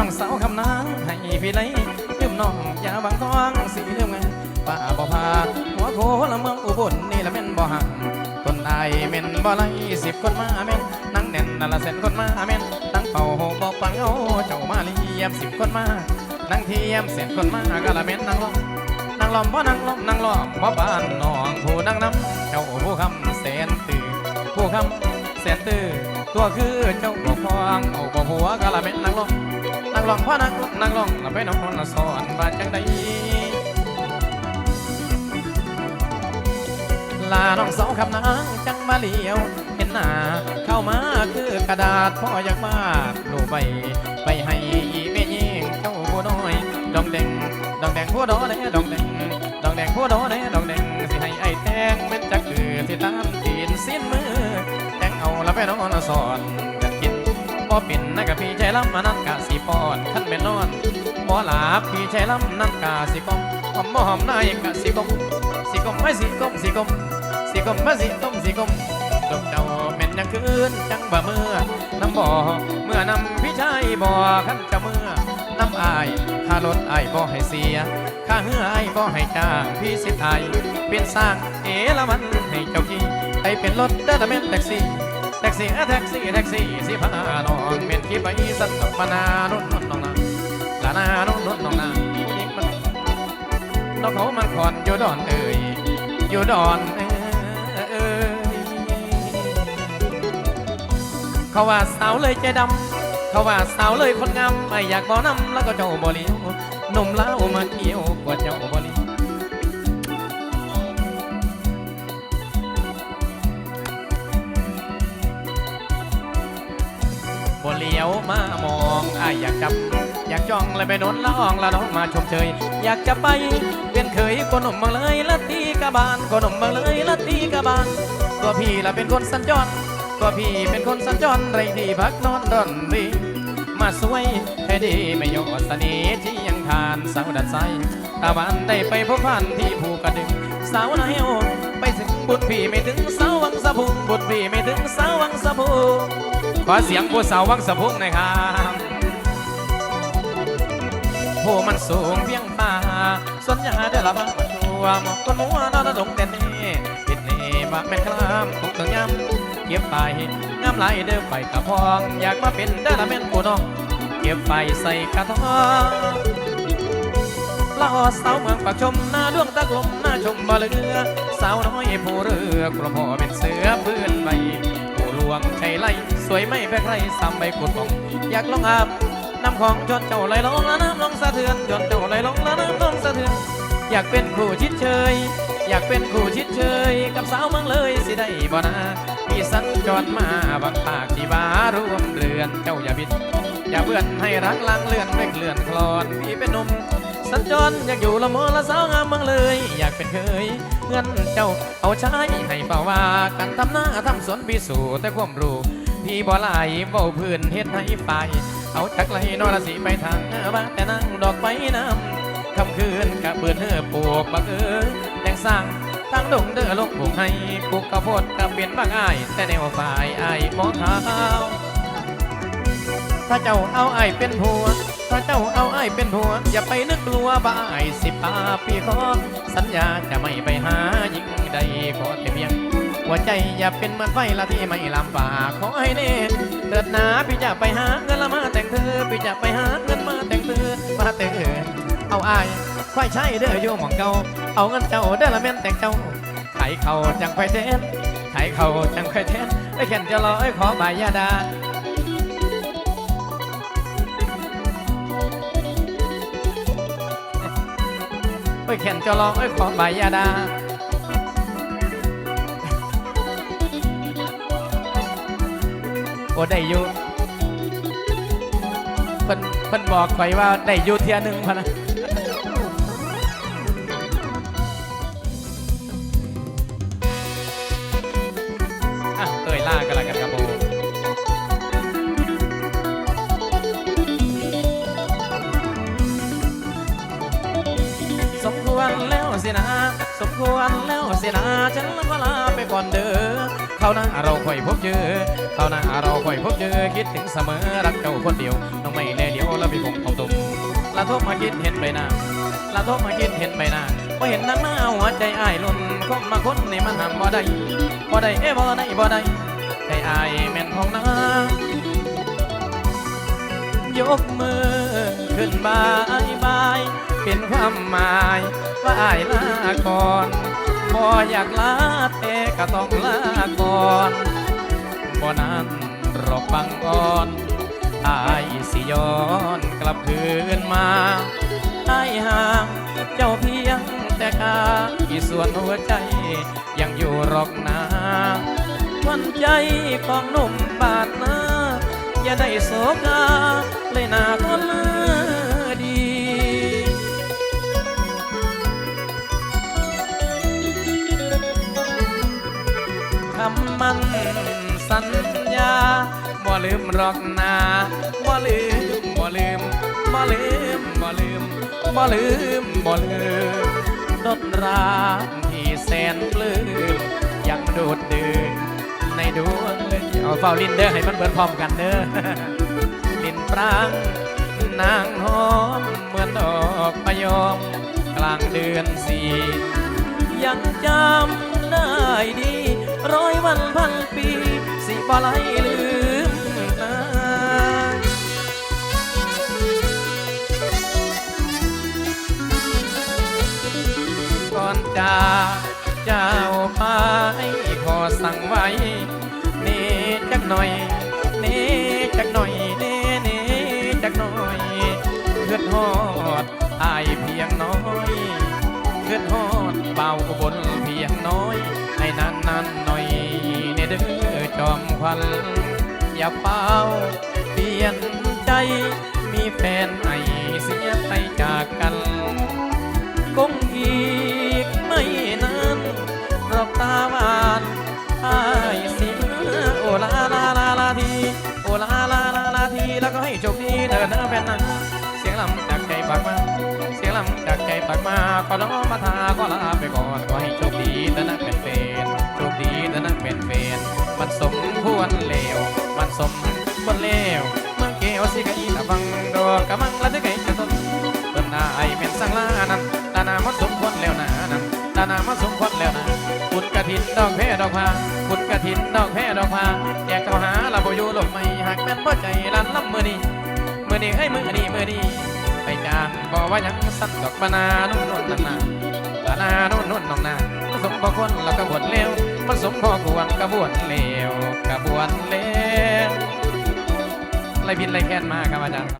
น้องสาวคำนางให้พี่ไหลลืมน้องอย่าบังทองสีลืมไงป่าบ่พาหัวโคละเมืองอุบลนี่ละแม่นบ่ห่างคนไอายแม่นบ่ไหลสิบคนมาแม่นนั่งแน่นนั่นละเส้นคนมาแม่นนั่งเป่าโหบ่ปังเอาเจ้ามาเลียมสิบคนมานั่งเทียมเสียนคนมาก็ละแม่นนั่งลงนางล้อมบ่นางล้อมนางล้อมบ่บ้านน้องผู้นางน้ำเจ้าผู้คำแสนตื่นผู้คำแสนตื่นตัวคือเจ้าบ่ฟองเอาบ่หัวกะละเป็นนางล้อม นางล้อมพ่อนางนางล้อมละไปน้องคนละสอนบ้านจังใดลาน้องสาวคำนางจังมาเลียว เห็นหน้าเข้ามาคือกระดาษพ่ออยากมาดูใบไปให้อีแม่ยิงเจ้าผู้น้อยดองแดงดองแดงหัวดอเด้ดองแดงดองแดงหัวดอเด้ดองแดงสิให้ไอ้แตงแม่นจักคือสิตามตีนสิ้นมือแตงเอาละไปนอนสอนกันกิน บ่เป็นนั่นกะพี่ใจลำมานั่นกะสิป้อนขั้นแม่นอนบ่หลาบพี่ใจลำนั่นกะสิกลมหอมบ่หอมนายกะสิกลมสิกลมไม่สิกลมสิกลมสิกลมมาสิกลมสิกลมดอกเจ้าแม่นยังคืนจังบ่เมื่อน้ำบ่อเมื่อนำพี่ชายบ่ขั้นจะเมื่อน้ำอายค่ารถอายบ่ให้เสียค่าเหืออายบ่ให้จ้างพี่สิทายเป็นสร้างเอละมันให้เจ้ากี้ไอเป็นรถเดินแมนแท็กซี่ แท็กซี่แท็กซี่แท็กซี่สิพานองเป็นที่ไปสัตว์ปนาโนนนนน้องนาลานาโนนนน้องนาผู้หญิงมันน้องเขามันคอนอยู่ดอนเอ่ยอยู่ดอนเอ่ยเขาว่าสาวเลยใจดำเขาว่าสาวเลยคนงามไม่อยากบ่นำแล้วก็เจ้าบ่เลี้ยวหนุ่มเล่าวมาเกี่ยวกว่าเจ้าบ่เลี้ยว บ่เลี้ยวมามองอ้ายอยากจับ อยากจ้องและไปโดนละอองละน้องมาชมเชย อยากจะไปเป็นเคยคนหนุ่มเมืองเลยละตีกะบานคนหนุ่มเมืองเลยละตีกะบานตัวพี่ละเป็นคนสัญจรตัวพี่เป็นคนสัญจรไรที่พักนอนร่อนรีมาสวยแท้ดีไม่ยอดเสน่ห์ที่ยังทานสาวดัดไซตาบานได้ไปพบพันที่ภูกระดึงสาวนายโอไปถึงบุตรพี่ไม่ถึงสาววังสะพุงบุตรพี่ไม่ถึงสาววังสะพุง อเสียงผู้สาววังสะพุงหน่อยครับโหมันสูงเพียงตาส่วนยาเดอละบ้างมาชัวหมอกคนมัวนอนดงแต่นี่ปิดนี่บะแม่นคลามตุกถึงยำเก็บไปงามไหลายเด้อไปกระพอง อยากมาเป็นเดอละแม่นผู้น้อง เก็บไปใส่กระทองละออสาวเมืองปากชมหน้าดวงตะกลมหน้าชมบ่เลือสาวน้อยผู้เรือกระพอเป็นเสือพื้นใบผู้หลวงชัยไล่ สวยไม่แพ้ใครซ้ำใบกดบองอยากลองอาบน้ำของจนเจ้าไหลลงแล้วน้ำลงสะเทือนจนเจ้าไหลลงแล้วน้ำลงสะเทือนอยากเป็นคู่ชิดเชย อยากเป็นคู่ชิดเชย กับสาวเมืองเลยสิได้บ่นาพี่สัญจรมาบางภาคที่บารวมเรือนเจ้าอย่าบิด อย่าเบื่อนให้รักลังเลื่อนไม่เลื่อนคลอนพี่เป็นหนุ่มสัญจรอยากอยู่ละมอละสาวงามเมืองเลย อยากเป็นเคยเงินเจ้าเอาใช้ให้เป่าว่ากันทำหน้าทำสวนพิสูแต่ความรู้ พี่บ่ไหลเบาพื้นเฮ็ดให้ไป เอาจักไหลนอละสิไปทางบ้านแต่นั่งดอกไม้น้ำคำคืนกะเปิดเฮือปลูกบักเอ๋ยแดงสร้างทางดงเด้อลงปลูกให้ปลูกข้าวโพดกะเปลี่ยนบางอ้าย แต่แนวฝ่ายอ้ายหมอขาวถ้าเจ้าเอาไอ้ายเป็นผัว ถ้าเจ้าเอาไอ้ายเป็นผัว อย่าไปนึกกลัวบ่าไอ้ายสิป้าพี่ขอสัญญาจะไม่ไปหาหญิงใดขอแต่เพียง หัวใจอย่าเป็นเหมือนไฟละที่ไม่ลำบากขอให้เน่เถิดหนาพี่จะไปหาเงินละมาแต่งเธอพี่จะไปหาเงินมาแต่งเธอมาแต่งเธอเอาอายค่อยใช้เด้ออยู่หมองเก่าเอาเงินเจ้าเด้อละแม่นแต่งเจ้าไขเขาจังค่เทนไขเขาจังค่เทนได้แค่นจะรอไอ้ขอบายยาดาไปแข่นจะลอไอ้ขอใบยาดา อ้ได้อยู่เพิ่นเพิ่นบอกข่อยว่าได้อยู่เทียหนึ่งพะนะอะเตยล่ากันละกันครับผมสมควรแล้วสินะ สมควรแล้วสินะ ฉันก็ลาไปก่อนเด้อ เขาน้าเราคอยพบเจอเขาน้าเราคอยพบเจอคิดถึงเสมอรักเจ้าคนเดียวต้องไม่แลเดียวแล้วพี่คงละทบมาคิดเห็นใบหน้าละทบมาคิดเห็นใบหน้าพอเห็นนางหน้าหัวใจอ้ายหล่นคบมาคนนี่มันทำบ่ได้บ่ได้เอ้บ่ได้บ่ได้ใจอ้ายแม่นของนายกมือขึ้นบายบายเป็นความหมายว่าอ้ายลาก่อน บ่อยากลาแต่ก็ต้องลาก่อนบ่นั้นรอกบังอ่อนอายสิย้อนกลับคืนมาอายห่างเจ้าเพียงแต่กายส่วนหัวใจยังอยู่รอกนาวันใจของหนุ่มบาดนาอย่าได้โศกาเลยนา ลืมรอกนาบ่ลืมบ่ลืมบ่ลืมบ่ลืมบ่ลืมบ่ลืมดนรางที่แสนปลื้มยังโดดดื่มในดวงเลยเอาเฝ้าลินเด้อให้มันเบิดพร้อมกันเด้อลินปรางนางหอมเหมือนดอกพะยอมกลางเดือนสี่ยังจำได้ดีร้อยวันพันปีสิบ่ไหลลืม อนจาเจ้าไปขอสั่งไว้เน่จักหน่อยเน่จักหน่อยเน่เน่จักหน่อยเพื่อนฮอดอายเพียงน้อยเกิดฮอดเบาบนเพียงน้อยให้นานนานหน่อยเนเด้อจอมควันอย่าเป้าเปลี่ยนใจากมาขอน้องมาทาก็ลาไปก่อนขอให้โชคดีแต่นักเป็นเฟนโชคดีแต่นักเป็นเฟนมันสมควรเลวมันสมควรเลวเมื่อเกวสิกะอีตะฟังดอกกะมังละจะไก่จะทนเพิ่นนาไอเป็นสังลานั้นตานามันสมควรแล้วนะนั้นตานามันสมควรแล้วนะกุดกระถินดอกแพรดอกพากุดกระถินดอกแพรดอกพาแจกเข้าหาลาบอยู่หลบไม่หักแม่นบ่ใจลันลำมือนี้มือนี้ให้มือนี้มือนี้ จานบอกว่ายังสั่นดอกบานานุ่นนุ่นนันาบานานุ่นนุ่นนองนาผสมพอคนแล้วกระบวนเลวมันสมพอกวนกระบวนเลวกระบวนเลวไรพินไรแค้นมากครับอาจารย์